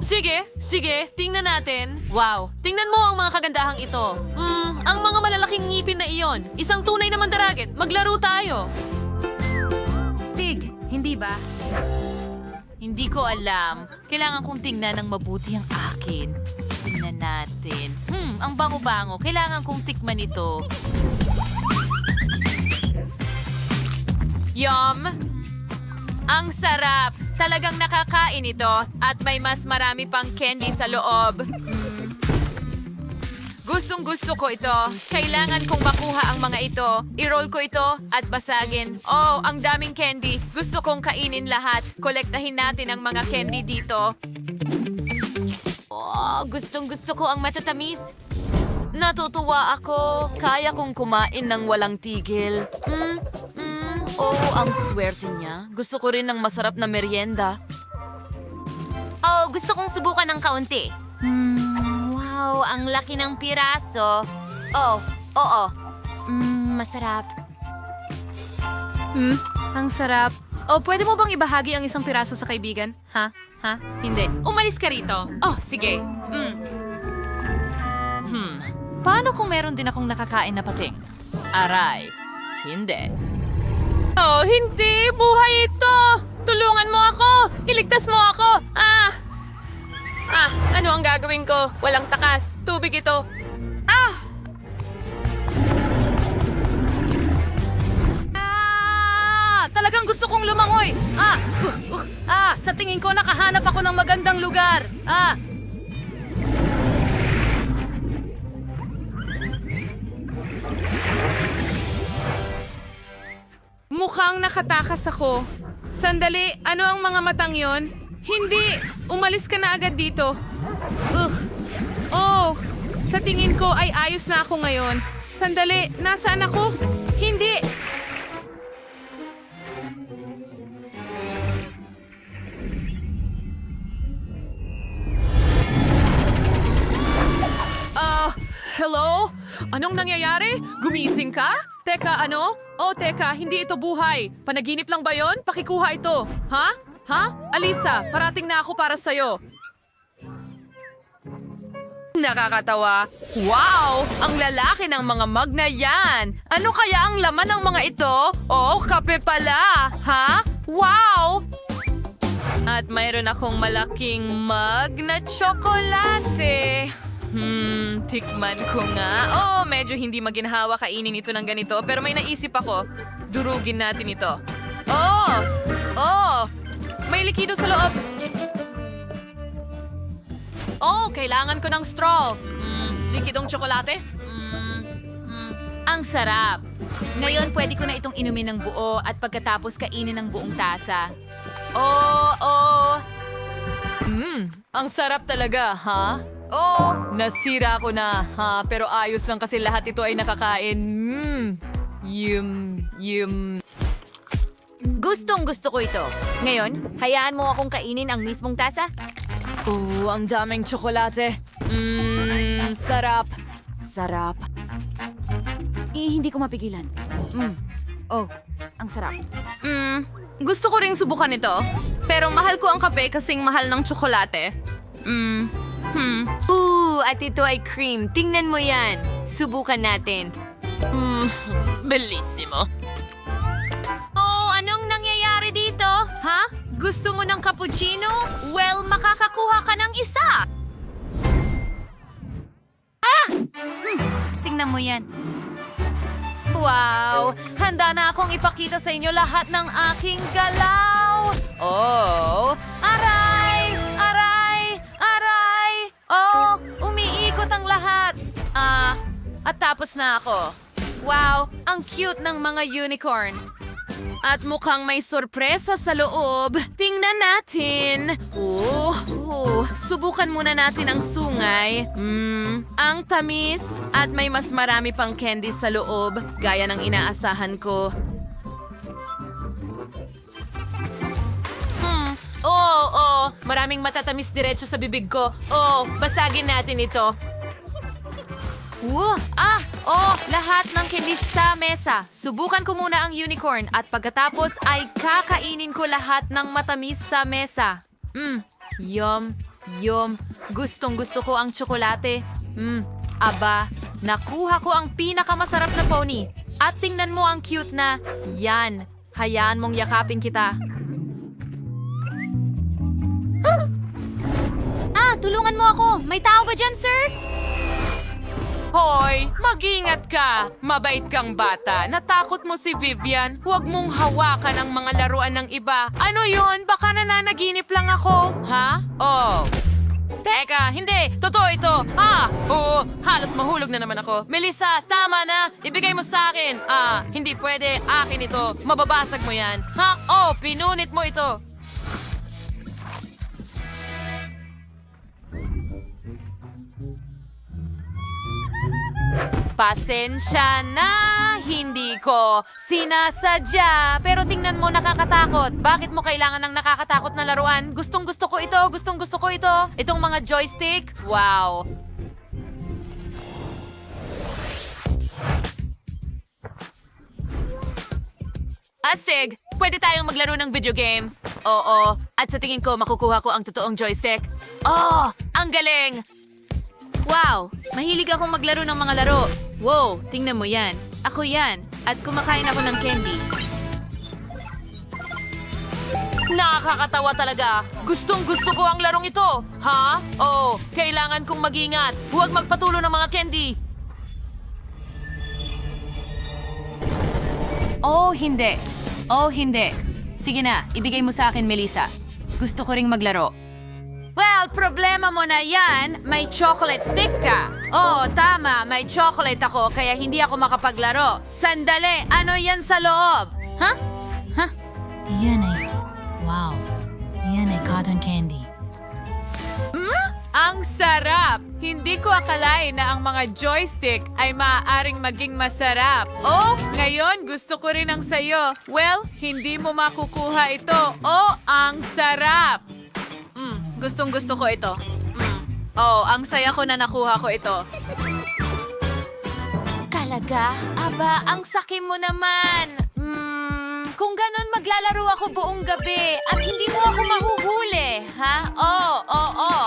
Sige, sige, tingnan natin. Wow, tingnan mo ang mga kagandahang ito. Hmm, ang mga malalaking ngipin na iyon. Isang tunay na mandaraget. Maglaro tayo. Stig, hindi ba? Hindi ko alam. Kailangan kong tingnan ng mabuti ang akin. Tingnan natin. Hmm, ang bango-bango. Kailangan kong tikman ito. Yum! Ang sarap! Talagang nakakain ito at may mas marami pang candy sa loob. Gustong gusto ko ito. Kailangan kong makuha ang mga ito. I-roll ko ito at basagin. Oh, ang daming candy. Gusto kong kainin lahat. Kolektahin natin ang mga candy dito. Oh, gustong gusto ko ang matatamis. Natutuwa ako. Kaya kong kumain ng walang tigil. Mm, mm, oh, ang swerte niya. Gusto ko rin ng masarap na merienda. Oh, gusto kong subukan ng kaunti. Hmm, wow, ang laki ng piraso. Oh, oo. Hmm, masarap. Hmm, ang sarap. O, pwede mo bang ibahagi ang isang piraso sa kaibigan? Ha? Ha? Hindi. Umalis ka rito. Oh, sige. Mm. Hmm. Paano kung meron din akong nakakain na pating? Aray. Hindi. Oh, hindi! Buhay ito! Tulungan mo ako! Iligtas mo ako! Ah! Ah, ano ang gagawin ko? Walang takas. Tubig ito. Ah! Ah! Talagang gusto kong lumangoy. Ah! Uh, uh, ah! Sa tingin ko nakahanap ako ng magandang lugar. Ah! Mukhang nakatakas ako. Sandali, ano ang mga matang yon? Hindi! Umalis ka na agad dito. Ugh. Oh, sa tingin ko ay ayos na ako ngayon. Sandali, nasaan ako? Hindi! Ah, hello? Anong nangyayari? Gumising ka? Teka, ano? Oh, teka, hindi ito buhay. Panaginip lang ba yon? Pakikuha ito. Ha? Ha? Alisa, parating na ako para sa'yo. Nakakatawa. Wow! Ang lalaki ng mga mug na yan! Ano kaya ang laman ng mga ito? Oh, kape pala! Ha? Wow! At mayroon akong malaking mug na tsokolate. Hmm, tikman ko nga. Oh, medyo hindi maginhawa kainin ito ng ganito, pero may naisip ako. Durugin natin ito. Oh! Oh! May likido sa loob. Oh, kailangan ko ng straw. Mm, likidong tsokolate. Mm, mm, Ang sarap. Ngayon, pwede ko na itong inumin ng buo at pagkatapos kainin ng buong tasa. Oh, oh. Mmm, ang sarap talaga, ha? Oh, nasira ko na, ha? Pero ayos lang kasi lahat ito ay nakakain. Mmm, yum, yum. Gustong gusto ko ito. Ngayon, hayaan mo akong kainin ang mismong tasa? Oh, ang daming tsokolate. Mmm, sarap. Sarap. Eh, hindi ko mapigilan. Mm. Oh, ang sarap. Mmm, gusto ko ring subukan ito. Pero mahal ko ang kape kasing mahal ng tsokolate. Mmm, hmm. Ooh, at ito ay cream. Tingnan mo yan. Subukan natin. Mm, bellissimo. Oh, anong nangyayari dito? Ha? Gusto mo ng cappuccino? Well, makakakuha ka ng isa. Ah! Hmm, tingnan mo yan. Wow! Handa na akong ipakita sa inyo lahat ng aking galaw! Oh! Aray! Aray! Umiikot ang lahat! Ah, at tapos na ako. Wow! Ang cute ng mga unicorn! At mukhang may sorpresa sa loob. Tingnan natin. Oh, oh. Subukan muna natin ang sungay. Mmm, ang tamis. At may mas marami pang candy sa loob, gaya ng inaasahan ko. Hmm. Oh, oh. Maraming matatamis diretso sa bibig ko. Oh, basagin natin ito. Woo! Ah! Oh! Lahat ng candy sa mesa. Subukan ko muna ang unicorn at pagkatapos ay kakainin ko lahat ng matamis sa mesa. Mmm! Yum! Yum, gustong gusto ko ang tsokolate. Hmm, aba, nakuha ko ang pinakamasarap na pony. At tingnan mo ang cute na, yan, hayaan mong yakapin kita. Ah, tulungan mo ako. May tao ba dyan, sir? Hoy, mag-ingat ka. Mabait kang bata. Natakot mo si Vivian. Huwag mong hawakan ang mga laruan ng iba. Ano yon? Baka nananaginip lang ako. Ha? Oh. Teka, hindi. Totoo ito. Ah, oo. Halos mahulog na naman ako. Melissa, tama na. Ibigay mo sa akin. Ah, hindi pwede. Akin ito. Mababasag mo yan. Ha? Oh, pinunit mo ito. Pasensya na, hindi ko sinasadya. Pero tingnan mo, nakakatakot. Bakit mo kailangan ng nakakatakot na laruan? Gustong gusto ko ito, gustong gusto ko ito. Itong mga joystick, wow. Astig, pwede tayong maglaro ng video game. Oo, at sa tingin ko makukuha ko ang totoong joystick. Oh, ang galing! Wow! Mahilig akong maglaro ng mga laro. Wow! Tingnan mo yan. Ako yan. At kumakain ako ng candy. Nakakatawa talaga. Gustong gusto ko ang larong ito. Ha? Oh, kailangan kong mag-ingat. Huwag magpatulo ng mga candy. Oh, hindi. Oh, hindi. Sige na, ibigay mo sa akin, Melissa. Gusto ko ring maglaro. Well, problema mo na yan, may chocolate stick ka. Oo, tama, may chocolate ako kaya hindi ako makapaglaro. Sandali, ano yan sa loob? Ha? Ha? Yan ay... Wow. Yan ay cotton candy. Ang sarap! Hindi ko akalain na ang mga joystick ay maaaring maging masarap. Oh, ngayon gusto ko rin ang sayo. Well, hindi mo makukuha ito. Oh, ang sarap! Mm, gustong gusto ko ito. Mm. Oh, ang saya ko na nakuha ko ito. Talaga? Aba, ang sakim mo naman. Hmm, kung ganun maglalaro ako buong gabi at hindi mo ako mahuhuli, ha? Oo, oo, oo.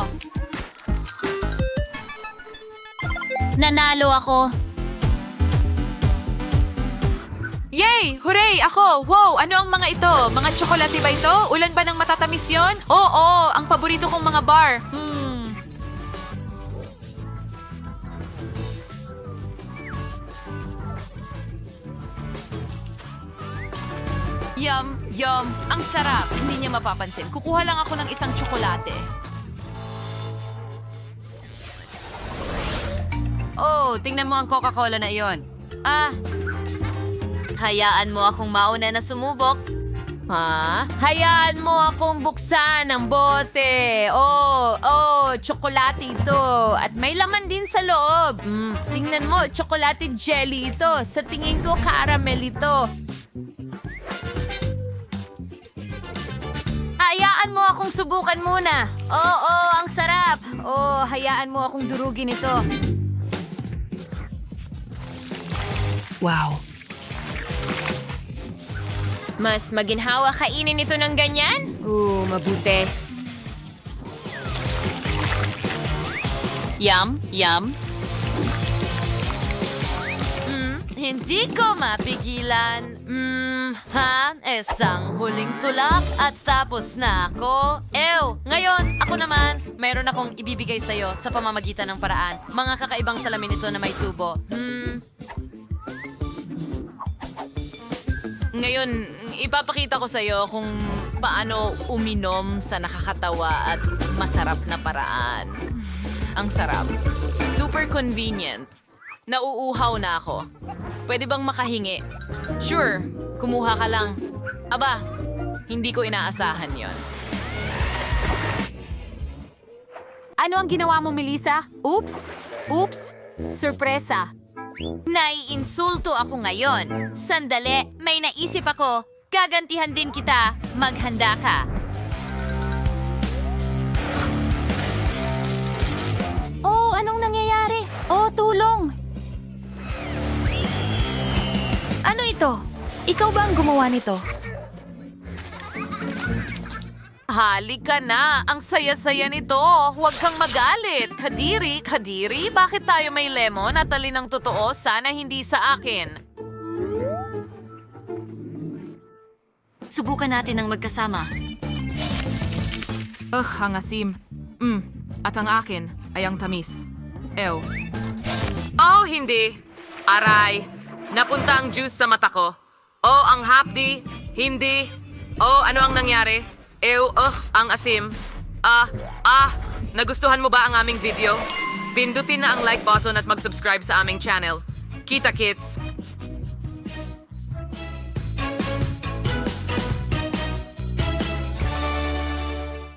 Nanalo ako. Yay! Hooray! Ako! Wow! Ano ang mga ito? Mga tsokolate ba ito? Ulan ba ng matatamis yon? Oo! Ang paborito kong mga bar. Hmm. Yum, yum. Ang sarap. Hindi niya mapapansin. Kukuha lang ako ng isang tsokolate. Oh, tingnan mo ang Coca-Cola na iyon. Ah, hayaan mo akong mauna na sumubok. Ha? Hayaan mo akong buksan ang bote. Oh, oh, tsokolate ito. At may laman din sa loob. Mm, tingnan mo, tsokolate jelly ito. Sa tingin ko, caramel ito. Hayaan mo akong subukan muna. Oo, ang sarap. Oh, hayaan mo akong durugin ito. Mas maginhawa kainin ito ng ganyan? Ooh, mabuti. Yum, yum. Hmm, hindi ko mapigilan. Hmm, ha? Isang huling tulak at tapos na ako. Ew! Ngayon, ako naman, mayroon akong ibibigay sa'yo sa pamamagitan ng paraan. Mga kakaibang salamin ito na may tubo. Hmm, Ngayon, ipapakita ko sa iyo kung paano uminom sa nakakatawa at masarap na paraan. Ang sarap. Super convenient. Nauuhaw na ako. Pwede bang makahingi? Sure, kumuha ka lang. Aba, hindi ko inaasahan yon. Ano ang ginawa mo, Melissa? Oops! Oops! Surpresa! Naiinsulto ako ngayon. Sandali, may naisip ako. Gagantihan din kita. Maghanda ka. Oh, anong nangyayari? Oh, tulong! Ano ito? Ikaw ba ang gumawa nito? halika na. Ang saya-saya nito. Huwag kang magalit. Kadiri, Kadiri, bakit tayo may lemon at ang totoo? Sana hindi sa akin. Subukan natin ang magkasama. Ugh, ang asim. Mm, at ang akin ay ang tamis. Ew. Oh, hindi. Aray. Napunta ang juice sa mata ko. Oh, ang hapdi. Hindi. Oh, ano ang nangyari? Ew, ugh, ang asim. Ah, ah, nagustuhan mo ba ang aming video? Pindutin na ang like button at mag-subscribe sa aming channel. Kita kits!